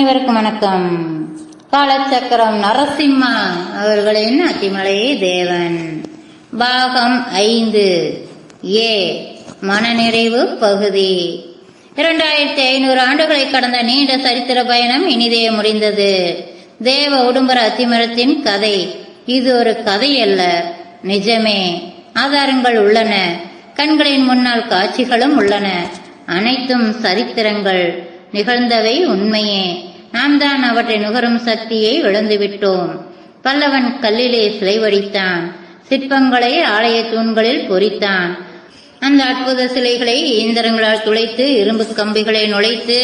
அனைவருக்கும் வணக்கம். காலச்சக்கரம் நரசிம்மா அவர்களின் அத்திமலை தேவன்? பாகம் ஐந்து ஏ மனநிறைவு பகுதி. இரண்டாயிரத்தி ஐநூறு ஆண்டுகளை கடந்த நீண்ட சரித்திர பயணம் இனிதே முடிந்தது. தேவ உடும்பர அத்திமரத்தின் கதை. இது ஒரு கதை அல்ல நிஜமே. ஆதாரங்கள் உள்ளன. கண்களின் முன்னால் காட்சிகளும் உள்ளன. அனைத்தும் சரித்திரங்கள். நிகழ்ந்தவை உண்மையே. நாம் தான் அவற்றை நுகரும் சக்தியை இழந்துவிட்டோம். பல்லவன் கல்லிலே சிலை வடித்தான் சிற்பங்களை ஆலய தூண்களில் பொறித்தான். அந்த அற்புத சிலைகளை இயந்திரங்களால் துளைத்து இரும்பு கம்பிகளை நுழைத்து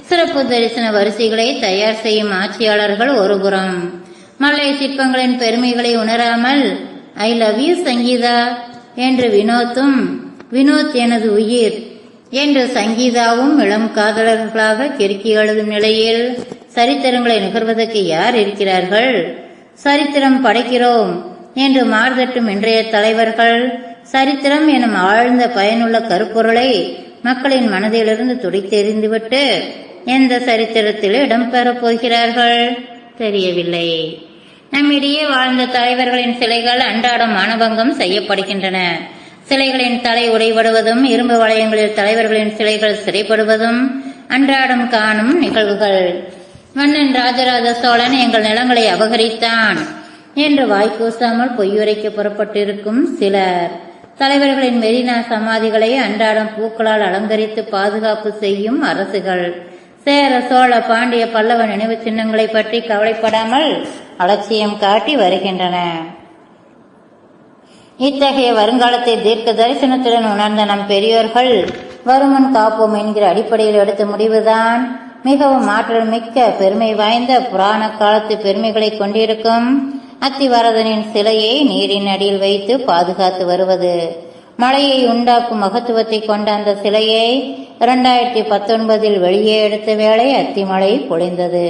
சிறப்பு தரிசன வரிசைகளை தயார் செய்யும் ஆட்சியாளர்கள் ஒருபுறம். மலை சிற்பங்களின் பெருமைகளை உணராமல் ஐ லவ் யூ சங்கீதா என்று வினோத்தும் வினோத் எனது உயிர் என்று சங்கீதாவும் இளம் காதலர்களாக கிறுக்கி எழுதும் நிலையில் சரித்திரங்களை நுகர்வதற்கு யார் இருக்கிறார்கள்? சரித்திரம் படைக்கிறோம் என்று மார்தட்டும் இன்றைய தலைவர்கள் சரித்திரம் எனும் ஆழ்ந்த பயனுள்ள கருப்பொருளை மக்களின் மனதிலிருந்து துடித்தெறிந்துவிட்டு எந்த சரித்திரத்தில் இடம்பெறப் போகிறார்கள்? தெரியவில்லை. நம்மிடையே வாழ்ந்த தலைவர்களின் சிலைகள் அன்றாடம் மானபங்கம் செய்யப்படுகின்றன. சிலைகளின் தலை உடைபடுவதும் இரும்பு வளையங்களில் தலைவர்களின் சிலைகள் சிறைப்படுவதும் அன்றாடம் காணும் நிகழ்வுகள். மன்னன் ராஜராஜ சோழன் எங்கள் நிலங்களை அபகரித்தான் என்று வாய்ப்பூசாமல் பொய்யுரைக்க புறப்பட்டிருக்கும் சிலர். தலைவர்களின் மெரினா சமாதிகளை அன்றாடம் பூக்களால் அலங்கரித்து பாதுகாப்பு செய்யும் அரசுகள். சேர சோழ பாண்டிய பல்லவ நினைவு சின்னங்களை பற்றி கவலைப்படாமல் அலட்சியம் காட்டி வருகின்றன. இத்தகைய வருங்காலத்தை தீர்க்க தரிசனத்துடன் உணர்ந்த நம் பெரியோர்கள் வருமன் காப்போம் என்கிற அடிப்படையில் எடுத்த முடிவுதான். மிகவும் ஆற்றல் மிக்க பெருமை வாய்ந்த புராண காலத்து பெருமைகளை கொண்டிருக்கும் அத்திவரதனின் சிலையை நீரின் அடியில் வைத்து பாதுகாத்து வருவது. மழையை உண்டாக்கும் மகத்துவத்தை கொண்ட அந்த சிலையை இரண்டாயிரத்தி பத்தொன்பதில் வெளியே எடுத்த வேளை அத்திமழை பொழிந்தது.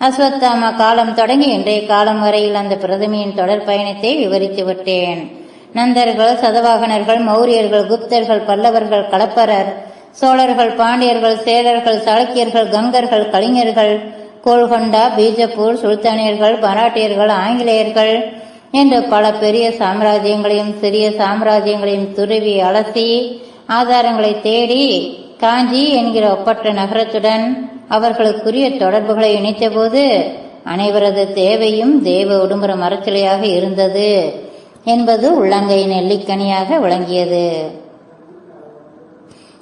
அஸ்வத்தாம காலம் தொடங்கி இன்றைய காலம் வரையில் அந்த பிரதமியின் தொடர் பயணத்தை விவரித்து விட்டேன். நந்தர்கள் சதவாகனர்கள் மௌரியர்கள் குப்தர்கள் பல்லவர்கள் களப்பரர் சோழர்கள் பாண்டியர்கள் சேரர்கள் சாளுக்கியர்கள் கங்கர்கள் கலைஞர்கள் கோல்கொண்டா பீஜப்பூர் சுல்தானியர்கள் மராட்டியர்கள் ஆங்கிலேயர்கள் என்று பல பெரிய சாம்ராஜ்யங்களையும் சிறிய சாம்ராஜ்யங்களையும் துருவி அலசி ஆதாரங்களை தேடி காஞ்சி என்கிற ஒப்பற்ற நகரத்துடன் அவர்களுக்குரிய தொடர்புகளை இணைத்தபோது அனைவரது தேவையும் தேவ உடும்புற மரச்சிலையாக இருந்தது. என்பது உள்ளங்கையின் எல்லிக்கனியாக விளங்கியது.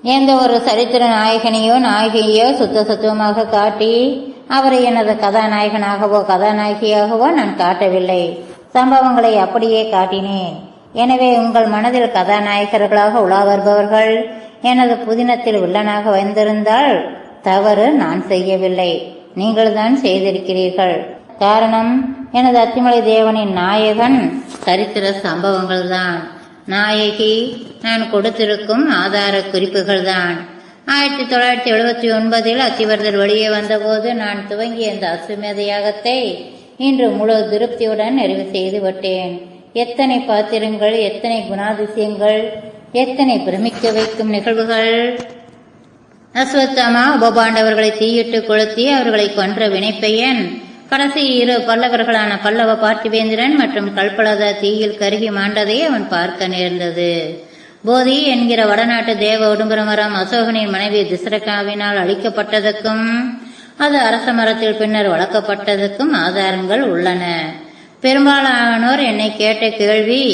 எந்த ஒரு சரித்திர நாயகனையோ நாயகியோ சுத்த சுத்தமாக காட்டி அவரை எனது கதாநாயகனாகவோ கதாநாயகியாகவோ நான் காட்டவில்லை. சம்பவங்களை அப்படியே காட்டினேன். எனவே உங்கள் மனதில் கதாநாயகர்களாக உலா வருபவர்கள் எனது புதினத்தில் வில்லனாக வந்திருந்தால் தவறு நான் செய்யவில்லை. நீங்கள்தான் செய்திருக்கிறீர்கள். காரணம் எனது அத்திமலை தேவனின் நாயகன். சரித்திர சம்பவங்கள்தான். நாயகி நான் கொடுத்திருக்கும் ஆதார குறிப்புகள்தான். ஆயிரத்தி தொள்ளாயிரத்தி எழுபத்தி ஒன்பதில் அத்திவரதர் வெளியே வந்தபோது நான் துவங்கிய இந்த அசுமேத யாகத்தை இன்று முழு திருப்தியுடன் நிறைவு செய்து விட்டேன். எத்தனை பாத்திரங்கள் எத்தனை குணாதிசயங்கள் எத்தனை பிரமிக்க வைக்கும் நிகழ்வுகள். அஸ்வத்தமா உபபாண்டவர்களை தீயிட்டு கொளுத்தி அவர்களை கொன்ற வினைப்பையன் கடைசி இரு பல்லவர்களான பல்லவ பார்த்திவேந்திரன் மற்றும் கல்பலத தீயில் கருகி மாண்டதை அவன் பார்க்க நேர்ந்தது. போதி என்கிற வடநாட்டு தேவ உடும்பரமரம் அசோகனின் மனைவி திசரகாவினால் அழிக்கப்பட்டதற்கும் அது அரச மரத்தில் பின்னர் வளர்க்கப்பட்டதற்கும் ஆதாரங்கள் உள்ளன. பெரும்பாலானோர் என்னை கேட்ட கேள்வி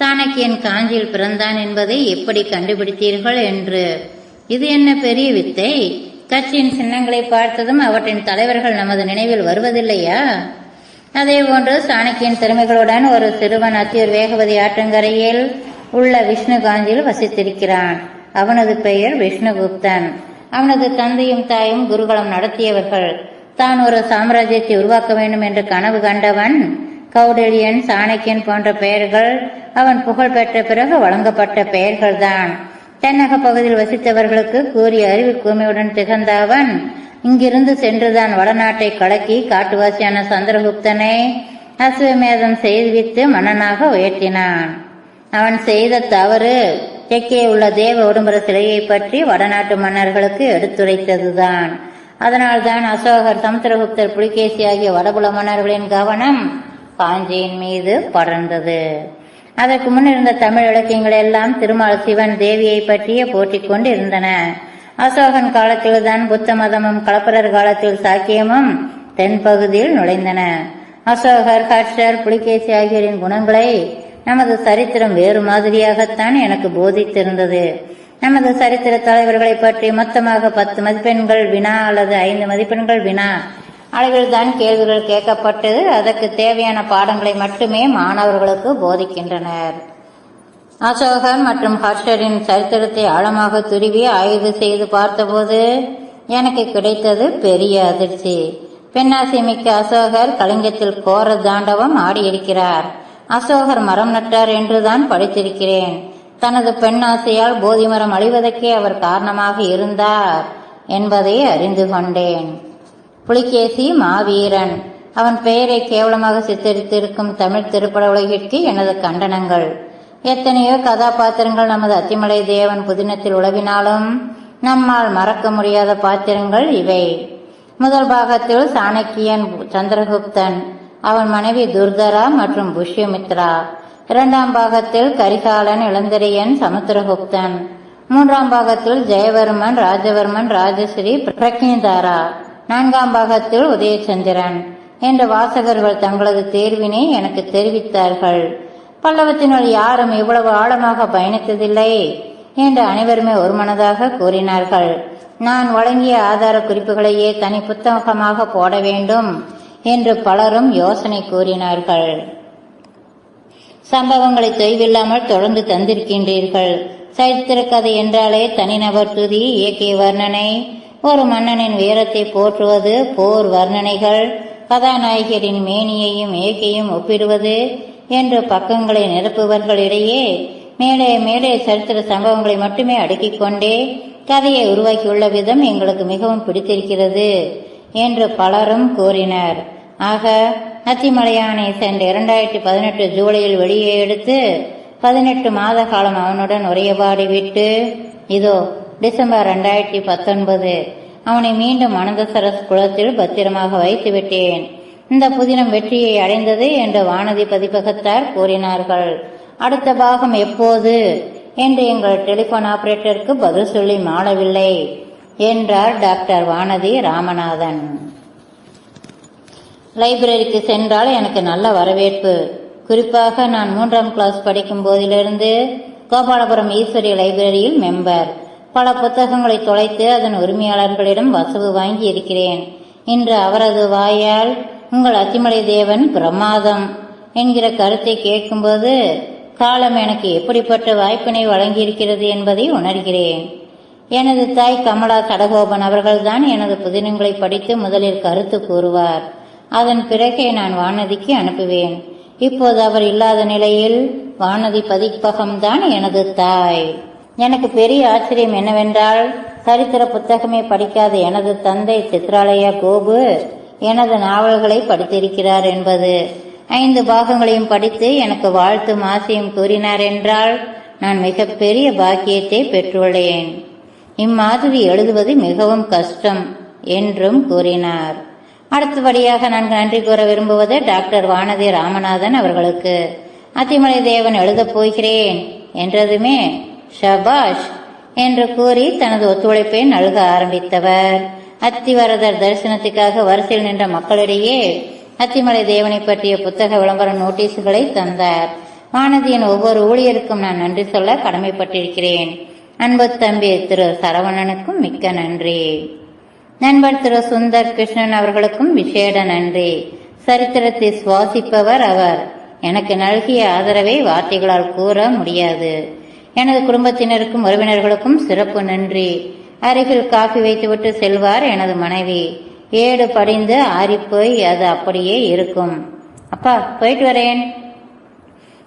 சாணக்கியன் காஞ்சியில் பிறந்தான் என்பதை எப்படி கண்டுபிடித்தீர்கள் என்று. இது என்ன பெரிய வித்தை? கட்சியின் சின்னங்களை பார்த்ததும் அவற்றின் தலைவர்கள் நமது நினைவில் வருவதில்லையா? அதே போன்று சாணக்கியன் திறமைகளுடன் ஒரு சிறுவன் அத்தியூர் வேகவதி ஆற்றங்கரையில் உள்ள விஷ்ணு காஞ்சியில் வசித்திருக்கிறான். அவனது பெயர் விஷ்ணுகுப்தன். அவனது தந்தையும் தாயும் குருகுலம் நடத்தியவர்கள். தான் ஒரு சாம்ராஜ்யத்தை உருவாக்க வேண்டும் என்று கனவு கண்டவன் கௌடலியன் சாணக்கியன் போன்ற பெயர்கள் அவன் புகழ் பெற்ற பிறகு வழங்கப்பட்ட பெயர்கள்தான். தென்னக பகுதியில் வசித்தவர்களுக்கு கூறிய அறிவு கூமையுடன் திகழ்ந்த அவன் இங்கிருந்து சென்றுதான் வடநாட்டை கலக்கி காட்டுவாசியான சந்திரகுப்தனை அஸ்வமேதம் செய்வித்து மன்னனாக உயர்த்தினான். அவன் செய்த தவறு தெற்கே உள்ள தேவ உடும்பர சிலையை பற்றி வடநாட்டு மன்னர்களுக்கு எடுத்துரைத்ததுதான். அதனால்தான் அசோகர் சமுத்திரகுப்தர் புலிகேசி ஆகிய வடபுல மன்னர்களின் கவனம் காஞ்சியின் மீது படர்ந்தது. அதற்கு முன் இருந்த தமிழ் இலக்கியங்கள் எல்லாம் திருமால் சிவன் தேவியை பற்றியே போற்றிக் கொண்டு இருந்தன அசோகன் காலத்தில்தான் புத்த மதமும் கலப்பரர் காலத்தில் சாக்கியமும் தென்பகுதியில் நுழைந்தன. அசோகர் ஹர்ஷர் புலிகேசி ஆகியோரின் குணங்களை நமது சரித்திரம் வேறு மாதிரியாகத்தான் எனக்கு போதித்திருந்தது. நமது சரித்திர தலைவர்களை பற்றி மொத்தமாக பத்து மதிப்பெண்கள் வினா அல்லது ஐந்து மதிப்பெண்கள் வினா அளவில்தான் கேள்விகள் கேட்கப்பட்டது. அதற்கு தேவையான பாடங்களை மட்டுமே மாணவர்களுக்கு போதிக்கின்றனர். அசோகர் மற்றும் ஹர்ஷரின் சரித்திரத்தை ஆழமாக துருவி ஆய்வு செய்து பார்த்தபோது எனக்கு கிடைத்தது பெரிய அதிர்ச்சி. பெண்ணாசி மிக்க அசோகர் கலிங்கத்தில் கோர தாண்டவம் ஆடியிருக்கிறார். அசோகர் மரம் நட்டார் என்றுதான் படித்திருக்கிறேன். தனது பெண்ணாசையால் போதி மரம் அழிவதற்கே அவர் காரணமாக இருந்தார் என்பதை அறிந்து கொண்டேன். புலிகேசி மாவீரன். அவன் பெயரை கேவலமாக சித்தரித்திருக்கும் தமிழ் திரைப்பட உலகிற்கு எனது கண்டனங்கள். எத்தனையோ கதாபாத்திரங்கள் நமது அத்திமலை தேவன் புதினத்தில் உழவினாலும் நம்மால் மறக்க முடியாத பாத்திரங்கள் இவை. முதல் பாகத்தில் சாணக்கியன் சந்திரகுப்தன் அவன் மனைவி துர்தரா மற்றும் புஷ்யமித்ரா. இரண்டாம் பாகத்தில் கரிகாலன் இளந்திரையன் சமுத்திரகுப்தன். மூன்றாம் பாகத்தில் ஜெயவர்மன் ராஜவர்மன் ராஜஸ்ரீ பிரக்னிதாரா நான்காம் பாகத்தில் உதயச்சந்திரன் என்ற வாசகர்கள் தங்களது தேர்வினை எனக்கு தெரிவித்தார்கள். பல்லவத்தினுள் யாரும் இவ்வளவு ஆழமாக பயணித்ததில்லை என்று அனைவருமே ஒருமனதாக கூறினார்கள். நான் வழங்கிய ஆதார குறிப்புகளையே தனி புத்தகமாக போட வேண்டும் என்று பலரும் யோசனை கூறினார்கள். சம்பவங்களை தொய்வில்லாமல் தொடர்ந்து தந்திருக்கின்றீர்கள். சரித்திர கதை என்றாலே தனிநபர் துதி இயக்கிய வர்ணனை. ஒரு மன்னனின் வீரத்தை போற்றுவது போர் வர்ணனைகள். கதாநாயகரின் மேனியையும் ஏகையும் ஒப்பிடுவது என்று பக்கங்களை நிரப்புவர்களிடையே மேலே மேலே சரித்திர சம்பவங்களை மட்டுமே அடுக்கிக் கொண்டே கதையை உருவாக்கியுள்ள விதம் எங்களுக்கு மிகவும் பிடித்திருக்கிறது என்று பலரும் கூறினர். ஆக அத்திமலையானை சென்ற இரண்டாயிரத்தி பதினெட்டு ஜூலையில் வெளியே எடுத்து பதினெட்டு மாத காலம் அவனுடன் உரையபாடி விட்டு இதோ டிசம்பர் ரெண்டாயிரத்தி பத்தொன்பது. அவனை மீண்டும் அனந்தசரஸ் குளத்தில் பத்திரமாக வைத்து விட்டேன் இந்த புதினம் வெற்றியை அடைந்தது என்று வானதி பதிப்பகத்தார் கூறினார்கள். அடுத்த பாகம் எப்போது? என்று எங்கள் டெலிபோன் ஆபரேட்டருக்கு பதில் சொல்லி மாளவில்லை என்றார் டாக்டர் வானதி ராமநாதன். லைப்ரரிக்கு சென்றால் எனக்கு நல்ல வரவேற்பு. குறிப்பாக நான் மூன்றாம் கிளாஸ் படிக்கும் போதிலிருந்து கோபாலபுரம் ஈஸ்வரி லைப்ரரியில் மெம்பர் பல புத்தகங்களை தொலைத்து அதன் உரிமையாளர்களிடம் வசவு வாங்கி இருக்கிறேன். இன்று அவரது வாயால் உங்கள் அத்திமலை தேவன் பிரமாதம் என்கிற கருத்தை கேட்கும்போது காலம் எனக்கு எப்படிப்பட்ட வாய்ப்பினை வழங்கியிருக்கிறது என்பதை உணர்கிறேன். எனது தாய் கமலா சடகோபன் அவர்கள்தான் எனது புதினங்களை படித்து முதலில் கருத்து கூறுவார். அதன் பிறகே நான் வானதிக்கு அனுப்புவேன். இப்போது அவர் இல்லாத நிலையில் வானதி பதிப்பகம்தான் எனது தாய். எனக்கு பெரிய ஆச்சரியம் என்னவென்றால் சரித்திர புத்தகமே படிக்காத எனது தந்தை சித்ராலயா கோபு எனது நாவல்களை படித்திருக்கிறார் என்பது. ஐந்து பாகங்களையும் படித்து எனக்கு வாழ்த்தும் ஆசையும் கூறினார் என்றால் நான் மிகப்பெரிய பாக்கியத்தை பெற்றுள்ளேன். இம்மாதிரி எழுதுவது மிகவும் கஷ்டம் என்றும் கூறினார். அடுத்தபடியாக நான் நன்றி கூற விரும்புவது டாக்டர் வானதி ராமநாதன் அவர்களுக்கு. அத்திமலை தேவன் எழுதப் போகிறேன் என்றதுமே ஷபாஷ் என்று கூறி தனது ஒத்துழைப்பை நல்க ஆரம்பித்தவர். அத்திவரதர் தரிசனத்துக்காக வரிசையில் நின்ற மக்களிடையே அத்திமலை தேவனை பற்றிய புத்தக விளம்பர நோட்டீஸுகளை தந்தார். வானதியின் ஒவ்வொரு ஊழியருக்கும் நான் நன்றி சொல்ல கடமைப்பட்டிருக்கிறேன். அன்பு தம்பி திரு சரவணனுக்கும் மிக்க நன்றி. நண்பர் திரு சுந்தர் கிருஷ்ணன் அவர்களுக்கும் விசேட நன்றி. சரித்திரத்தை சுவாசிப்பவர் அவர். எனக்கு நல்கிய ஆதரவை வார்த்தைகளால் கூற முடியாது. எனது குடும்பத்தினருக்கும் உறவினர்களுக்கும் சிறப்பு நன்றி. அருகில் காஃபி வைத்துவிட்டு செல்வார் எனது மனைவி. ஏடு படிந்து ஆறிப்போய் அது அப்படியே இருக்கும். அப்பா போயிட்டு வரேன்.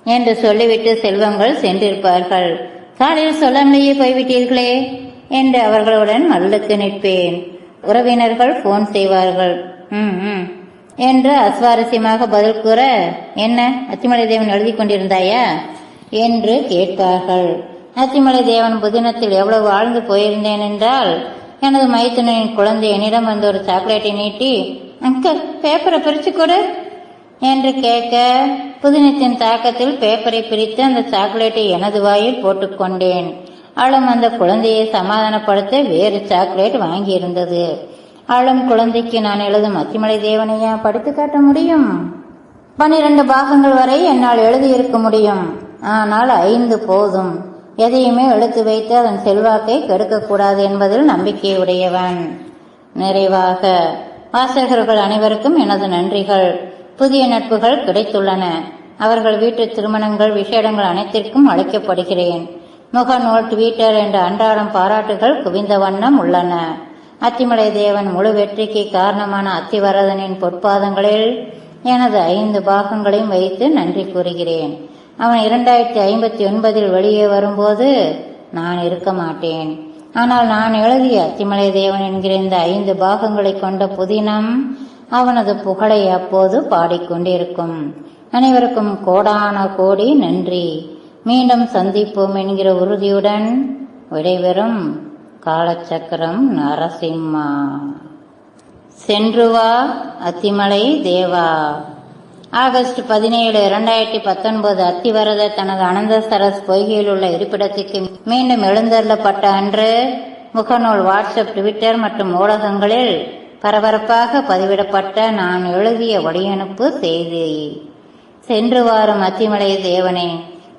என்று சொல்லிவிட்டு செல்வங்கள் சென்றிருப்பார்கள். காலையில் சொல்லாமலேயே போய்விட்டீர்களே என்று அவர்களுடன் மல்லுக்கு நிற்பேன். உறவினர்கள் போன் செய்வார்கள். ம் ம் என்று அஸ்வாரஸ்யமாக பதில் கூற என்ன? அத்திமலை தேவன் எழுதி கொண்டிருந்தாயா? என்று கேட்பார்கள் அத்திமலை தேவன் புதினத்தில் எவ்வளவு ஆழ்ந்து போயிருந்தேன் என்றால் எனது மைத்துனின் குழந்தை என்னிடம் வந்து ஒரு சாக்லேட்டை நீட்டி அங்கிள் பேப்பரை பிரித்து கொடு என்று கேட்க புதினத்தின் தாக்கத்தில் பேப்பரை பிரித்து அந்த சாக்லேட்டை எனது வாயில் போட்டுக்கொண்டேன் அவளும் அந்த குழந்தையை சமாதானப்படுத்த வேறு சாக்லேட் வாங்கியிருந்தது. ஆளும் குழந்தைக்கு நான் எழுதும் அத்திமலை தேவனையா படித்து காட்ட முடியும்? பன்னிரண்டு பாகங்கள் வரை என்னால் எழுதியிருக்க முடியும்? ஆனால் ஐந்து போதும். எதையுமே எடுத்து வைத்து அதன் செல்வாக்கை கெடுக்கக்கூடாது என்பதில் நம்பிக்கை உடையவன். நிறைவாக வாசகர்கள் அனைவருக்கும் எனது நன்றிகள். புதிய நட்புகள் கிடைத்துள்ளன. அவர்கள் வீட்டு திருமணங்கள் விசேடங்கள் அனைத்திற்கும் அழைக்கப்படுகிறேன். முகநூல் ட்விட்டர் என்ற அன்றாடம் பாராட்டுகள் குவிந்த வண்ணம் உள்ளன. அத்திமலை தேவன் முழு வெற்றிக்கு காரணமான அத்திவரதனின் பொற்பாதங்களில் எனது ஐந்து பாகங்களையும் வைத்து நன்றி கூறுகிறேன். அவன் இரண்டாயிரத்தி ஐம்பத்தி ஒன்பதில் வெளியே வரும்போது நான் இருக்க மாட்டேன். ஆனால் நான் எழுதிய அத்திமலை தேவன் என்கிற இந்த ஐந்து பாகங்களை கொண்ட புதினம் அவனது புகழை அப்போது பாடிக்கொண்டிருக்கும். அனைவருக்கும் கோடான கோடி நன்றி. மீண்டும் சந்திப்போம் என்கிற உறுதியுடன் விடைபெறும் காலச்சக்கரம் நரசிம்மா. சென்று வா அத்திமலை தேவா. ஆகஸ்ட் பதினேழு இரண்டாயிரத்தி பத்தொன்பது அத்திவரத தனது அனந்த சரஸ் பொய்கையில் உள்ள இருப்பிடத்துக்கு மீண்டும் எழுந்தருளப்பட்ட அன்று முகநூல் வாட்ஸ்அப் ட்விட்டர் மற்றும் ஊடகங்களில் பரபரப்பாக பதிவிடப்பட்ட நான் எழுதிய வழியனுப்பு செய்தி. சென்று வாரும் அத்திமலை தேவனே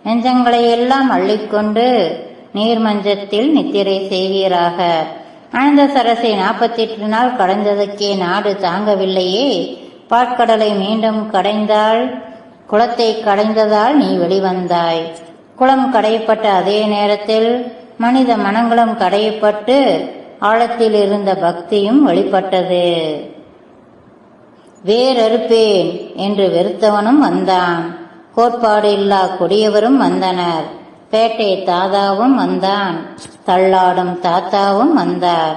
நெஞ்சங்களை எல்லாம் அள்ளிக்கொண்டு நீர்மஞ்சத்தில் நித்திரை செய்வீராக. ஆனந்த சரசை நாற்பத்தி எட்டு நாள் கடந்ததுக்கே நாடு தாங்கவில்லையே பாற்கடலை மீண்டும் கடைந்தால் குளத்தை கடைந்ததால் நீ வெளிவந்தாய். குளம் கடையப்பட்ட அதே நேரத்தில் மனித மனங்களும் கடையப்பட்டு ஆழத்தில் இருந்த பக்தியும் வெளிப்பட்டது. வேறறுப்பேன் என்று வெறுத்தவனும் வந்தான். கோட்பாடு இல்லா கொடியவரும் வந்தனர். பேட்டை தாதாவும் வந்தான். தள்ளாடும் தாத்தாவும் வந்தார்.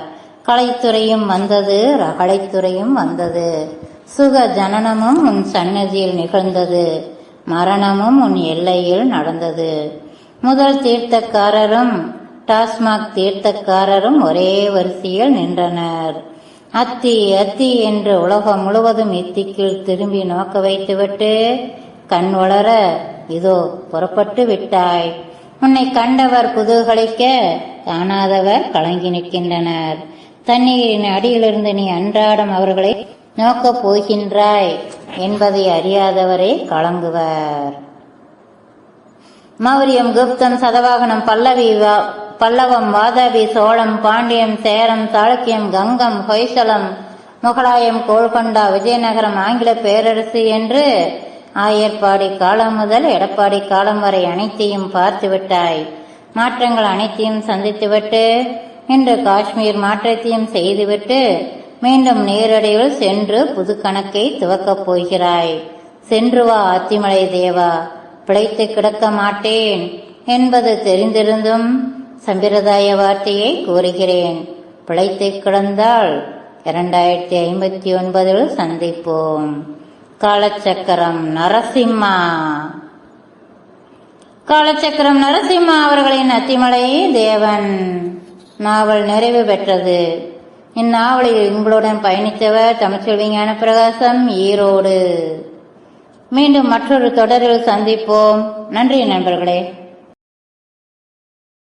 கலைத்துறையும் வந்தது ரகளைத்துறையும் வந்தது. சுக ஜனனமும் உன் சன்னதியில் நிகழ்ந்தது. மரணமும் உன் எல்லையில் நடந்தது. முதல் தீர்த்தக்காரரும் டாஸ்மாக் தீர்த்தக்காரரும் ஒரே வரிசையில் நின்றனர். அத்தி அத்தி என்று உலகம் முழுவதும் இத்திக்கில் திரும்பி நோக்க வைத்துவிட்டு கண் வளர இதோ புறப்பட்டு விட்டாய். உன்னை கண்டவர் புதுகளிக்க காணாதவர் கலங்கி நிற்கின்றனர். தண்ணீரின் அடியிலிருந்து நீ அன்றாடம் அவர்களை நோக்கப் போகின்றாய் என்பதை அறியாதவரே கலங்குவர். மௌரியம் குப்தம் சதவாகனம் பல்லவி வா- பல்லவம் வாதாபி சோழம் பாண்டியம் சேரம் சாளுக்கியம் கங்கம் ஹொய்சலம் முகலாயம் கோல்கொண்டா விஜயநகரம் ஆங்கில பேரரசு என்று ஆயர்பாடி காலம் முதல் எடப்பாடி காலம் வரை அனைத்தையும் பார்த்து விட்டாய். மாற்றங்கள் அனைத்தையும் சந்தித்துவிட்டு இன்று காஷ்மீர் மாற்றத்தையும் செய்துவிட்டு மீண்டும் நேரடியில் சென்று புது கணக்கை துவக்கப் போகிறாய். சென்று வா அத்திமலை தேவா. பிழைத்து கிடக்க மாட்டேன் என்பது தெரிந்திருந்தும் சம்பிரதாய வார்த்தையை கூறுகிறேன். பிழைத்து கிடந்தால் இரண்டாயிரத்தி ஐம்பத்தி ஒன்பதில் சந்திப்போம். காலச்சக்கரம் நரசிம்மா. காலச்சக்கரம் நரசிம்மா அவர்களின் அத்திமலை தேவன். நாவல் நிறைவு பெற்றது. இந்நாவலில் உங்களுடன் பயணித்தவர் தமிழ்ச்செல்வி ஞானப்பிரகாசம் ஈரோடு. மீண்டும் மற்றொரு தொடரில் சந்திப்போம். நன்றி நண்பர்களே.